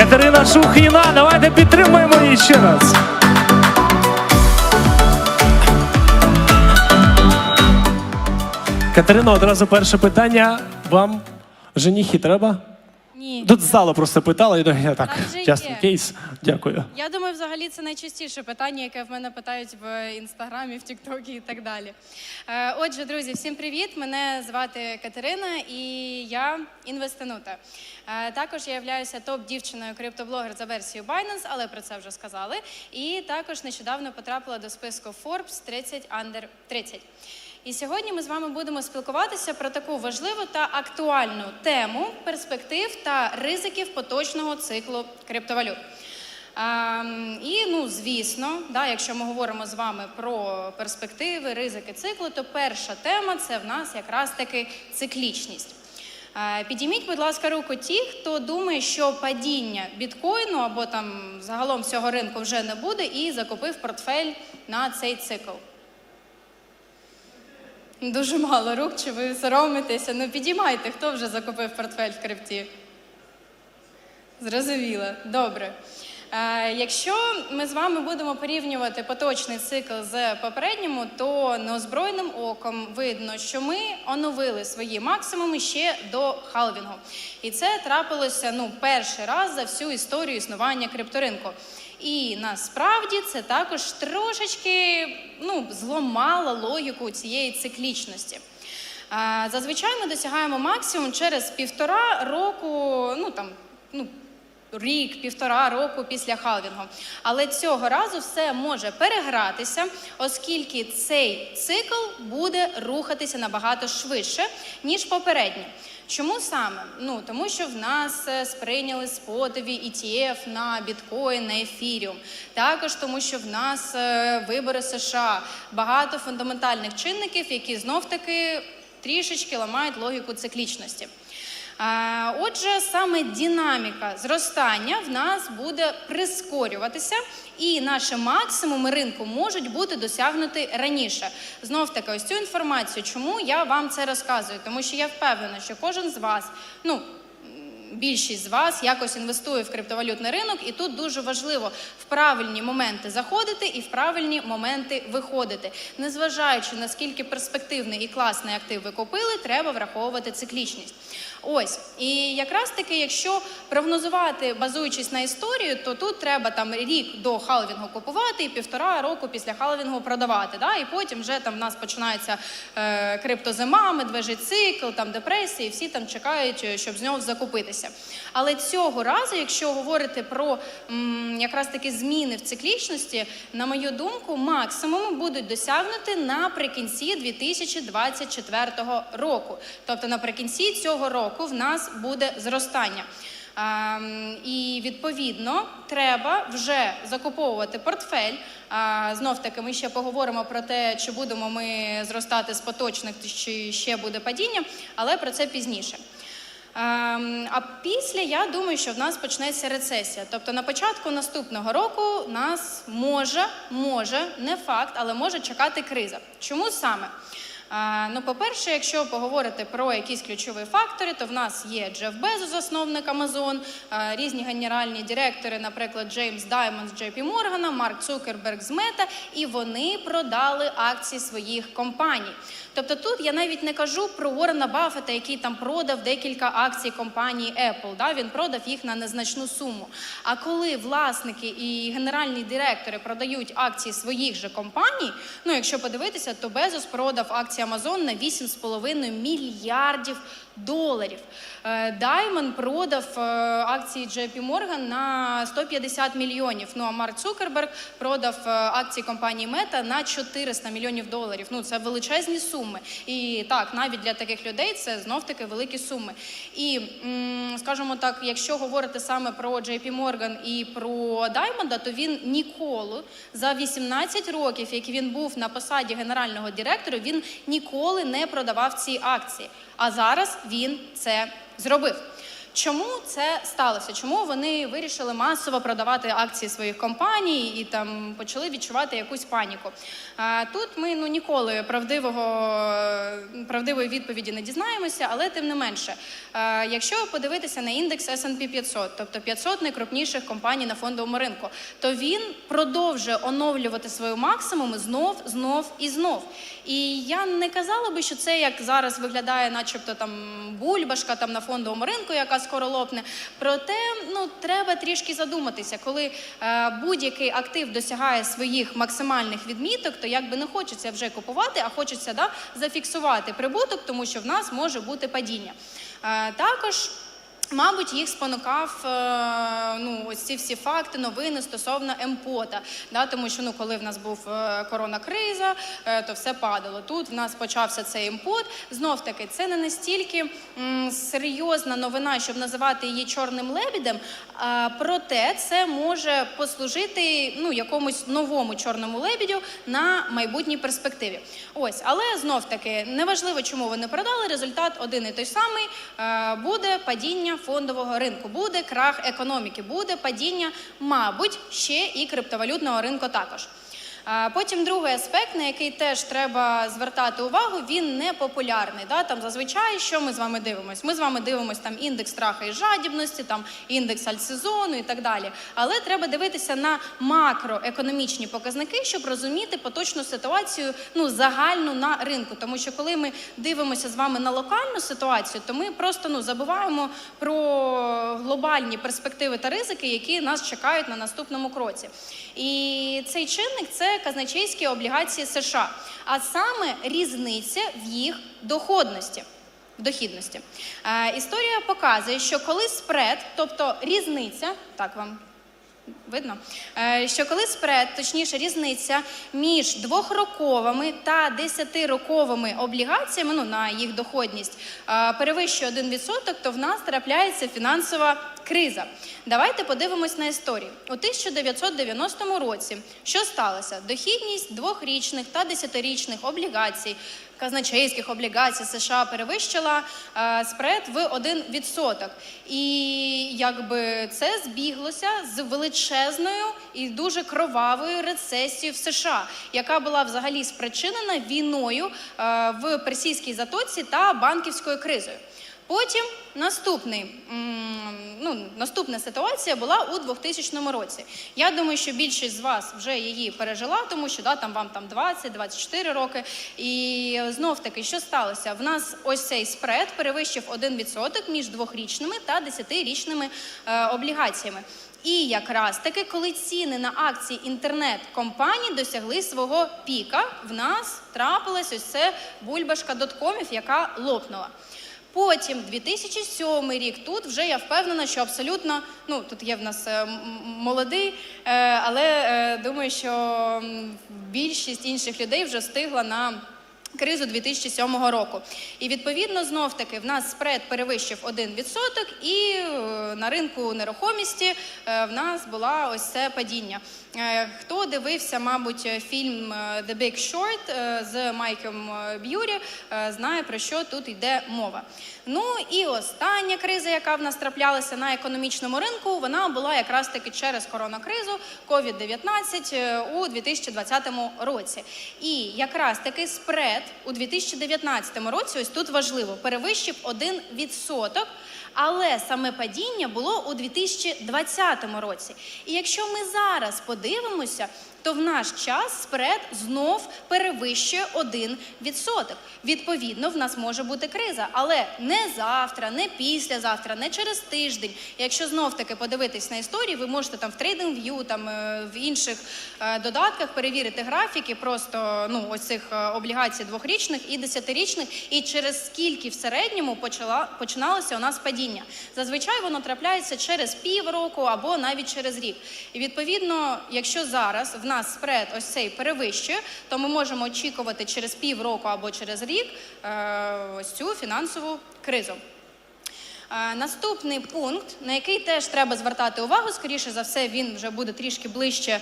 Катерина Шухіна, давайте підтримаємо її ще раз. Катерина, одразу перше питання. Вам женіхи треба? Ні. Тут з залу просто питала, і я так, є. кейс. Дякую. Я думаю, взагалі це найчастіше питання, яке в мене питають в інстаграмі, в Тіктокі і так далі. Е, Отже, друзі, всім привіт! Мене звати Катерина і я інвестинута. Е, Також я являюся топ-дівчиною криптоблогер за версією Binance, але про це вже сказали. І також нещодавно потрапила до списку Forbes 30 Under 30. І сьогодні ми з вами будемо спілкуватися про таку важливу та актуальну тему перспектив та ризиків поточного циклу криптовалют. Ем, і ну, звісно, да, якщо ми говоримо з вами про перспективи, ризики циклу, то перша тема це в нас якраз таки циклічність. Е, Підійміть, будь ласка, руку ті, хто думає, що падіння біткоїну або там загалом всього ринку вже не буде, і закупив портфель на цей цикл. Дуже мало рук, чи ви соромитеся? Ну підіймайте, хто вже закупив портфель в крипті. Зрозуміло, добре. Е, якщо ми з вами будемо порівнювати поточний цикл з попереднім, то неозброєним оком видно, що ми оновили свої максимуми ще до халвінгу. І це трапилося ну, перший раз за всю історію існування крипторинку. І насправді це також трошечки ну, зламало логіку цієї циклічності. Зазвичай ми досягаємо максимум через півтора року, ну там, ну. Рік, півтора року після халвінгу. Але цього разу все може перегратися, оскільки цей цикл буде рухатися набагато швидше, ніж попередній. Чому саме? Ну тому що в нас е, сприйняли спотові ETF на біткоін, на ефіріум. Також тому, що в нас е, вибори США, багато фундаментальних чинників, які знов таки трішечки ламають логіку циклічності. Отже, саме динаміка зростання в нас буде прискорюватися, і наші максимуми ринку можуть бути досягнуті раніше. Знов таки, ось цю інформацію, чому я вам це розказую? Тому що я впевнена, що кожен з вас, ну більшість з вас якось інвестує в криптовалютний ринок, і тут дуже важливо в правильні моменти заходити і в правильні моменти виходити. Незважаючи наскільки перспективний і класний актив ви купили, треба враховувати циклічність. Ось і якраз таки, якщо прогнозувати, базуючись на історію, то тут треба там рік до халвінгу купувати і півтора року після халвінгу продавати. Да? І потім вже там в нас починається е, криптозима, медвежий цикл, там депресії, всі там чекають, е, щоб з нього закупитися. Але цього разу, якщо говорити про м, якраз таки зміни в циклічності, на мою думку, максимуми будуть досягнуті наприкінці 2024 року. Тобто наприкінці цього року в нас буде зростання. Ем, І відповідно треба вже закуповувати портфель. Знов таки, ми ще поговоримо про те, чи будемо ми зростати з поточних, чи ще буде падіння, але про це пізніше. Ем, А після я думаю, що в нас почнеться рецесія. Тобто на початку наступного року нас може, може, не факт, але може чекати криза. Чому саме? Ну, по-перше, якщо поговорити про якісь ключові фактори, то в нас є Джеф Безос, засновник Amazon, а, різні генеральні директори, наприклад, Джеймс Даймонд з JP Моргана, Марк Цукерберг з Мета, і вони продали акції своїх компаній. Тобто тут я навіть не кажу про Уоррена Баффета, який там продав декілька акцій компанії Apple. Да? Він продав їх на незначну суму. А коли власники і генеральні директори продають акції своїх же компаній, ну якщо подивитися, то Безос продав акції Amazon на 8,5 мільярдів доларів. Е, Даймон продав е, акції JP Morgan на 150 мільйонів. Ну а Марк Цукерберг продав е, акції компанії Мета на 400 мільйонів доларів. Ну це величезні суми. І так, навіть для таких людей це знов таки великі суми. І скажімо так, якщо говорити саме про JP Morgan і про Даймонда, то він ніколи за 18 років, які він був на посаді генерального директора, він ніколи не продавав ці акції. А зараз він це зробив. Чому це сталося? Чому вони вирішили масово продавати акції своїх компаній і там почали відчувати якусь паніку? Тут ми ну ніколи правдивого правдивої відповіді не дізнаємося, але тим не менше, якщо подивитися на індекс S&P 500, тобто 500 найкрупніших компаній на фондовому ринку, то він продовжує оновлювати свої максимуми знов, знов і знов. І я не казала би, що це як зараз виглядає, начебто там бульбашка там на фондовому ринку, яка скоро лопне. Проте ну треба трішки задуматися, коли е, будь-який актив досягає своїх максимальних відміток, то якби не хочеться вже купувати, а хочеться да, зафіксувати прибуток, тому що в нас може бути падіння. Е, також. Мабуть, їх спонукав е, ну, ось ці всі факти, новини стосовно МПОТа. Да, тому що ну, коли в нас був е, коронакриза, е, то все падало. Тут в нас почався цей МПОТ. Знов таки, це не настільки серйозна новина, щоб називати її чорним лебідем. А, проте це може послужити ну, якомусь новому чорному лебідю на майбутній перспективі. Ось, але знов таки, неважливо, чому вони продали, результат один і той самий. Буде падіння фондового ринку, буде крах економіки, буде падіння, мабуть, ще і криптовалютного ринку також. Потім другий аспект, на який теж треба звертати увагу, він не популярний. Да? Там зазвичай, що ми з вами дивимося? Ми з вами дивимося там індекс страха і жадібності, там індекс альтсезону і так далі. Але треба дивитися на макроекономічні показники, щоб розуміти поточну ситуацію, ну загальну на ринку. Тому що коли ми дивимося з вами на локальну ситуацію, то ми просто ну забуваємо про глобальні перспективи та ризики, які нас чекають на наступному кроці. І цей чинник це казначейські облігації США, а саме різниця в їх доходності. Дохідності. Е, історія показує, що коли спред, тобто різниця, так вам видно, Е, що коли спред, точніше різниця між двохроковими та десятироковими облігаціями, ну на їх доходність, е, перевищує 1%, то в нас трапляється фінансова криза. Давайте подивимось на історію. У 1990 році що сталося? Дохідність двохрічних та десятирічних облігацій, казначейських облігацій США перевищила е, спред в 1%. І якби це збіглося з величезною і дуже кровавою рецесією в США, яка була взагалі спричинена війною е, в Персійській затоці та банківською кризою. Потім наступний, ну, наступна ситуація була у 2000 році. Я думаю, що більшість з вас вже її пережила, тому що да, там вам там 20-24 роки. І знов таки, що сталося? В нас ось цей спред перевищив 1% між двохрічними та десятирічними е, облігаціями. І якраз таки, коли ціни на акції інтернет-компаній досягли свого піка, в нас трапилась ось це бульбашка доткомів, яка лопнула. Потім 2007 рік. Тут вже я впевнена, що абсолютно ну тут є в нас е, молодий, е, але е, думаю, що більшість інших людей вже встигла на. Кризу 2007 року. І відповідно знов таки в нас спред перевищив 1% і е, на ринку нерухомісті е, в нас була ось це падіння. Е, Хто дивився, мабуть, фільм The Big Short з Майком Б'юрі, знає про що тут йде мова. Ну і остання криза, яка в нас траплялася на економічному ринку, вона була якраз таки через коронакризу COVID-19 е, у 2020 році. І якраз такий спред у 2019 році, ось тут важливо, перевищив 1%, але саме падіння було у 2020 році. І якщо ми зараз подивимося, то в наш час спред знов перевищує 1%. Відповідно, в нас може бути криза, але не завтра, не післязавтра, не через тиждень. Якщо знов таки подивитись на історії, ви можете там в TradingView, там е, в інших е, додатках перевірити графіки, просто ну ось цих е, облігацій двохрічних і десятирічних, і через скільки в середньому почала починалося у нас падіння. Зазвичай воно трапляється через півроку або навіть через рік. І відповідно, якщо зараз в нас спред ось цей перевищує, то ми можемо очікувати через півроку або через рік е, ось цю фінансову кризу. Наступний пункт, на який теж треба звертати увагу, скоріше за все, він вже буде трішки ближче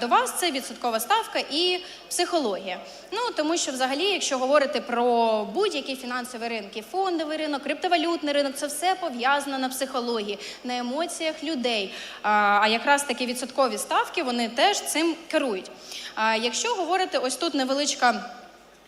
до вас. Це відсоткова ставка і психологія. Ну тому що, взагалі, якщо говорити про будь-які фінансові ринки, фондовий ринок, криптовалютний ринок, це все пов'язано на психології, на емоціях людей. А, якраз такі відсоткові ставки вони теж цим керують. Якщо говорити, ось тут невеличка.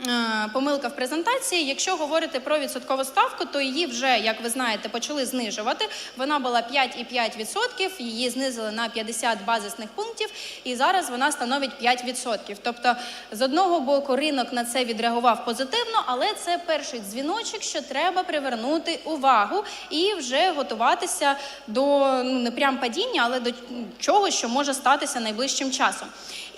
Е, Помилка в презентації. Якщо говорити про відсоткову ставку, то її вже, як ви знаєте, почали знижувати. Вона була 5,5%, її знизили на 50 базисних пунктів, і зараз вона становить 5%. Тобто, з одного боку, ринок на це відреагував позитивно, але це перший дзвіночок, що треба привернути увагу і вже готуватися до ну не прям падіння, але до чогось, що може статися найближчим часом.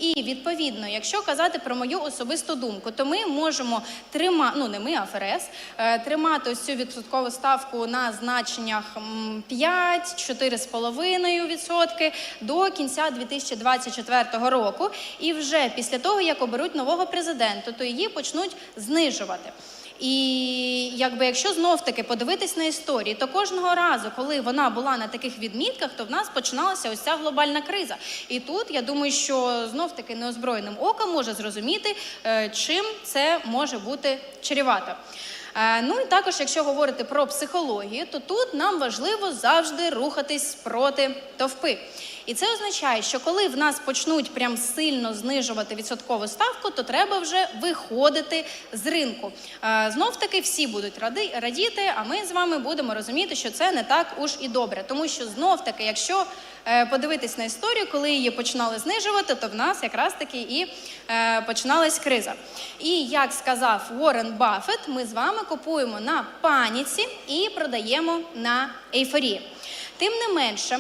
І відповідно, якщо казати про мою особисту думку, то ми можемо тримати, ну не ми, а ФРС, е, тримати ось цю відсоткову ставку на значеннях м, 5, 4,5% до кінця 2024 року. І вже після того, як оберуть нового президента, то її почнуть знижувати. І якби якщо знов таки подивитись на історії, то кожного разу, коли вона була на таких відмітках, то в нас починалася ось ця глобальна криза. І тут я думаю, що знов таки неозброєним оком може зрозуміти, е, чим це може бути чревато. Е, Ну і також, якщо говорити про психологію, то тут нам важливо завжди рухатись проти товпи. І це означає, що коли в нас почнуть прям сильно знижувати відсоткову ставку, то треба вже виходити з ринку. Е, Знов таки всі будуть радіти, а ми з вами будемо розуміти, що це не так уж і добре. Тому що знов таки, якщо е, подивитись на історію, коли її починали знижувати, то в нас якраз таки і е, починалась криза. І як сказав Уоррен Баффет, ми з вами купуємо на паніці і продаємо на ейфорії. Тим не менше,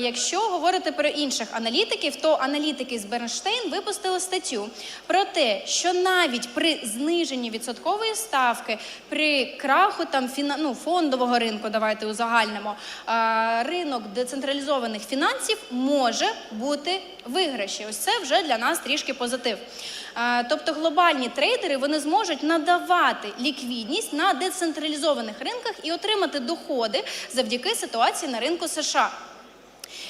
якщо говорити про інших аналітиків, то аналітики з Бернштейн випустили статтю про те, що навіть при зниженні відсоткової ставки, при краху там ну, фондового ринку, давайте узагальнимо, ринок децентралізованих фінансів може бути виграші. Ось це вже для нас трішки позитив. А, Тобто глобальні трейдери вони зможуть надавати ліквідність на децентралізованих ринках і отримати доходи завдяки ситуації на ринку США.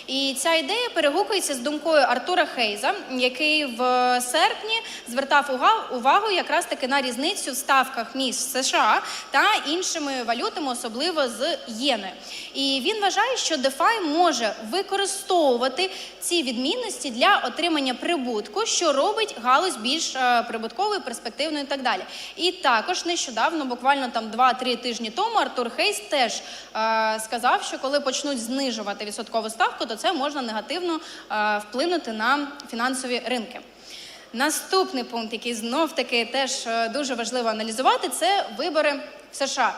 І ця ідея перегукується з думкою Артура Хейза, який в серпні звертав увагу якраз таки на різницю в ставках між США та іншими валютами, особливо з єни. І він вважає, що DeFi може використовувати ці відмінності для отримання прибутку, що робить галузь більш е, прибутковою, перспективною і так далі. І також нещодавно, буквально там 2-3 тижні тому, Артур Хейс теж е, сказав, що коли почнуть знижувати відсоткову ставку, то це можна негативно е, вплинути на фінансові ринки. Наступний пункт, який знов таки теж е, дуже важливо аналізувати, це вибори в США.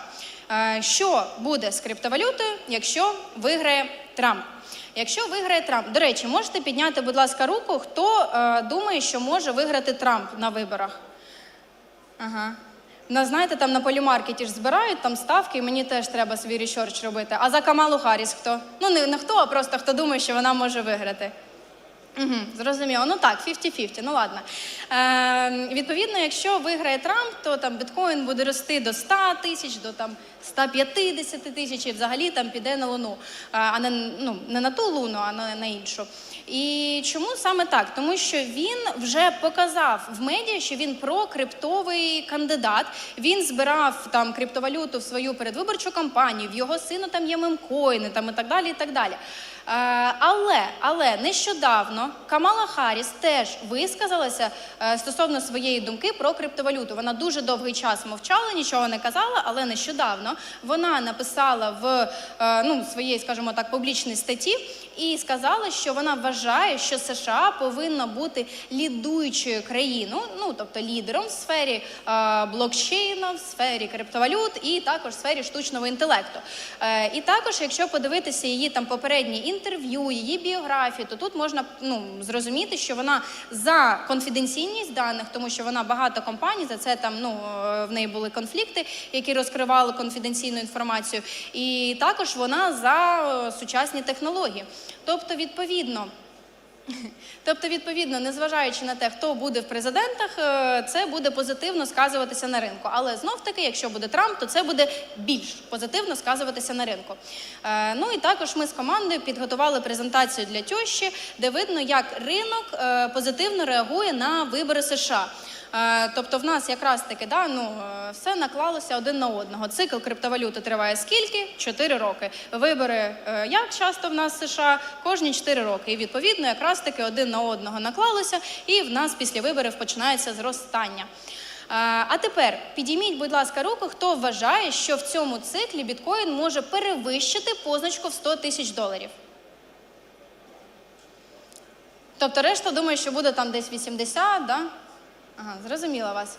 Е, Що буде з криптовалютою, якщо виграє Трамп? Якщо виграє Трамп, до речі, можете підняти, будь ласка, руку, хто думає, що може виграти Трамп на виборах? Ага. Ну, знаєте, там на полімаркеті ж збирають там ставки, і мені теж треба свій ресерч робити. А за Камалу Харріс хто? Ну, не, не хто, а просто хто думає, що вона може виграти. Угу, зрозуміло. Ну так, 50-50, ну ладно. Е, відповідно, якщо виграє Трамп, то там біткоін буде рости до 100 тисяч, до там 150 тисяч, і взагалі там піде на луну. Е, а не, ну, не на ту луну, а на, на іншу. І чому саме так? Тому що він вже показав в медіа, що він прокриптовий кандидат. Він збирав там криптовалюту в свою передвиборчу кампанію, в його сину там є мемкоїни там і так далі. І так далі. Е, але, але нещодавно Камала Харріс теж висказалася е, стосовно своєї думки про криптовалюту. Вона дуже довгий час мовчала, нічого не казала, але нещодавно вона написала в е, ну, своїй, скажімо так, публічній статті і сказала, що вона вважає, що США повинна бути лідуючою країною, ну тобто лідером в сфері е, блокчейну, в сфері криптовалют і також в сфері штучного інтелекту. Е, і також, якщо подивитися її там попередні інтерв'ю, її біографію, то тут можна ну, зрозуміти, що вона за конфіденційність даних, тому що вона багато компаній, за це там ну е, в неї були конфлікти, які розкривали конфіденційну інформацію, і також вона за е, сучасні технології. Тобто, відповідно. Тобто, відповідно, незважаючи на те, хто буде в президентах, е, це буде позитивно сказуватися на ринку. Але знов таки, якщо буде Трамп, то це буде більш позитивно сказуватися на ринку. Е, Ну і також ми з командою підготували презентацію для тещі, де видно, як ринок е, позитивно реагує на вибори США. Е, Тобто, в нас якраз таки да, ну, е, все наклалося один на одного. Цикл криптовалюти триває скільки? Чотири роки. Вибори е, як часто в нас в США? Кожні 4 роки. І відповідно, якраз таки один на одного наклалося, і в нас після виборів починається зростання. А тепер підійміть, будь ласка, руку, хто вважає, що в цьому циклі біткоін може перевищити позначку в 100 тисяч доларів. Тобто решта думає, що буде там десь 80, да? Ага, зрозуміла вас.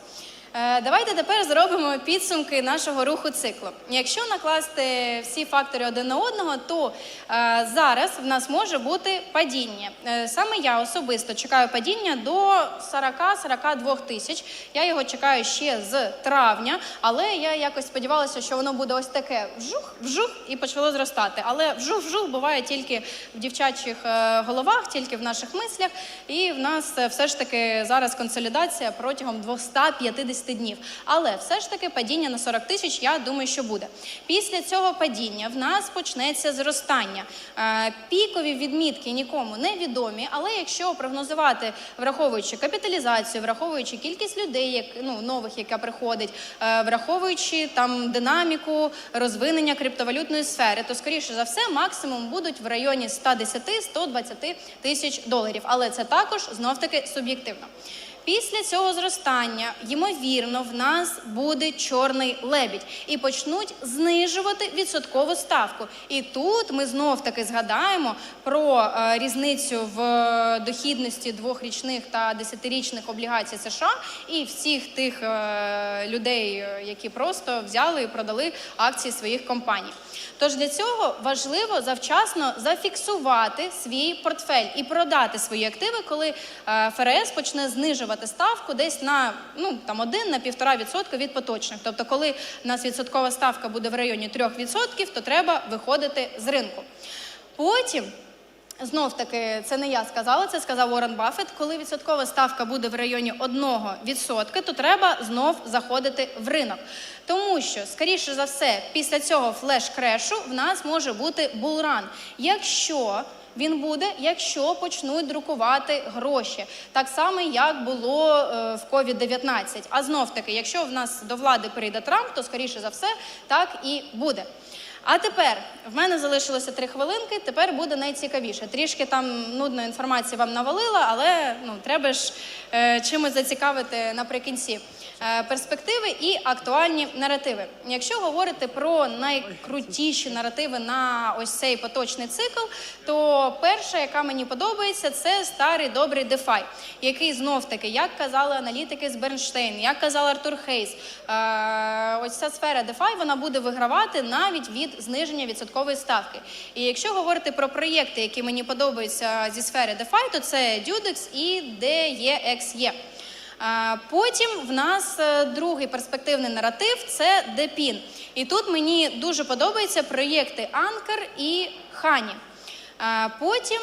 Е, давайте тепер зробимо підсумки нашого руху циклу. Якщо накласти всі фактори один на одного, то е, зараз в нас може бути падіння. Е, саме я особисто чекаю падіння до 40-42 тисяч. Я його чекаю ще з травня, але я якось сподівалася, що воно буде ось таке вжух, вжух і почало зростати. Але вжух-вжух буває тільки в дівчачих головах, тільки в наших мислях. І в нас все ж таки зараз консолідація протягом 250 днів. Але все ж таки падіння на 40 тисяч, я думаю, що буде. Після цього падіння в нас почнеться зростання. Е, Пікові відмітки нікому не відомі, але якщо прогнозувати, враховуючи капіталізацію, враховуючи кількість людей, як ну нових, яка приходить, е, враховуючи там динаміку розвинення криптовалютної сфери, то скоріше за все максимум будуть в районі 110-120 тисяч доларів. Але це також знов таки суб'єктивно. Після цього зростання, ймовірно, в нас буде чорний лебідь і почнуть знижувати відсоткову ставку. І тут ми знов таки згадаємо про е, різницю в е, дохідності двохрічних та десятирічних облігацій США і всіх тих е, людей, які просто взяли і продали акції своїх компаній. Тож для цього важливо завчасно зафіксувати свій портфель і продати свої активи, коли ФРС почне знижувати ставку десь на ну там 1 на 1,5% від поточних. Тобто, коли у нас відсоткова ставка буде в районі 3%, то треба виходити з ринку. Потім. Знов таки, це не я сказала, це сказав Уоррен Баффет. Коли відсоткова ставка буде в районі 1%, то треба знов заходити в ринок. Тому що, скоріше за все, після цього флеш-крешу в нас може бути булран. Якщо він буде, якщо почнуть друкувати гроші, так само як було е, в COVID-19. А знов таки, якщо в нас до влади прийде Трамп, то скоріше за все так і буде. А тепер в мене залишилося три хвилинки. Тепер буде найцікавіше. Трішки там нудної інформації вам навалила, але ну треба ж е, чимось зацікавити наприкінці. Е, перспективи і актуальні наративи. Якщо говорити про найкрутіші наративи на ось цей поточний цикл, то перша, яка мені подобається, це старий добрий DeFi, який знов таки, як казали аналітики з Бернштейн, як казав Артур Хейс, е, ось ця сфера DeFi, вона буде вигравати навіть від зниження відсоткової ставки. І якщо говорити про проєкти, які мені подобаються зі сфери DeFi, то це Dudex і DEXE. Потім в нас е, другий перспективний наратив це Депін. І тут мені дуже подобаються проєкти Анкер і Хані. Потім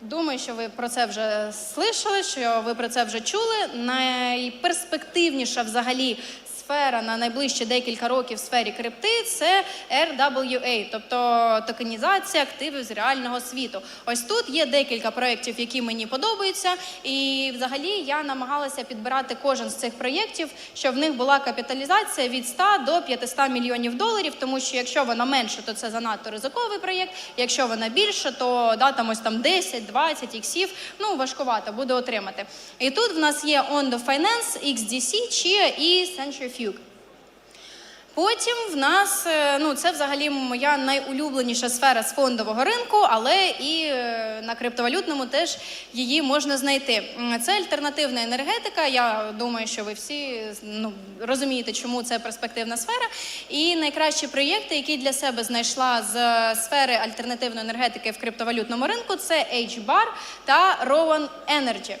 думаю, що ви про це вже слышали, що ви про це вже чули. Найперспективніша взагалі сфера на найближчі декілька років в сфері крипти це RWA, тобто токенізація активів з реального світу. Ось тут є декілька проєктів, які мені подобаються, і взагалі я намагалася підбирати кожен з цих проєктів, щоб в них була капіталізація від 100 до 500 мільйонів доларів, тому що якщо вона менше, то це занадто ризиковий проєкт. Якщо вона більше, то да, там ось там 10-20 іксів, ну важкувато буде отримати. І тут в нас є Ondo Finance, XDC, Chia і Centrifuge. Потім в нас е, ну це взагалі моя найулюбленіша сфера з фондового ринку, але і е, на криптовалютному теж її можна знайти. Це альтернативна енергетика. Я думаю, що ви всі ну, розумієте, чому це перспективна сфера. І найкращі проєкти, які для себе знайшла з сфери альтернативної енергетики в криптовалютному ринку, це H-Bar та Rowan Energy.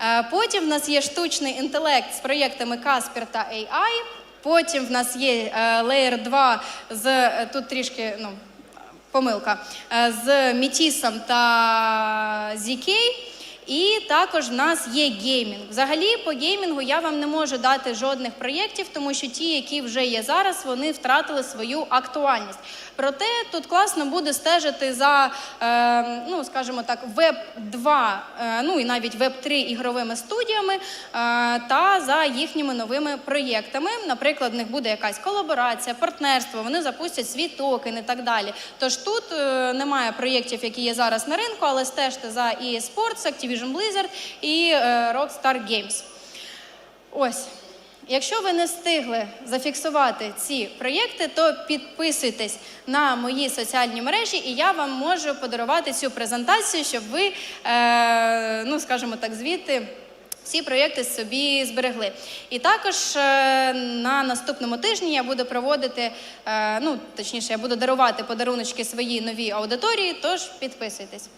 Е, Потім в нас є штучний інтелект з проєктами Casper та AI. Потім в нас є е, Layer 2 з е, тут трішки ну. помилка е, з Мітісом та ZK. І також в нас є геймінг. Взагалі, по геймінгу я вам не можу дати жодних проєктів, тому що ті, які вже є зараз, вони втратили свою актуальність. Проте тут класно буде стежити за, е, ну скажімо так, веб 2, е, ну і навіть веб 3 ігровими студіями е, та за їхніми новими проєктами. Наприклад, в них буде якась колаборація, партнерство, вони запустять свій токен і так далі. Тож тут немає проєктів, які є зараз на ринку, але стежте за EA Sports, Activision Blizzard і Rockstar Games. Ось. Якщо ви не встигли зафіксувати ці проєкти, то підписуйтесь на мої соціальні мережі, і я вам можу подарувати цю презентацію, щоб ви, е, ну скажімо так, звідти. Всі проєкти собі зберегли. І також е, на наступному тижні я буду проводити, е, ну точніше, я буду дарувати подаруночки своїй новій аудиторії, тож підписуйтесь.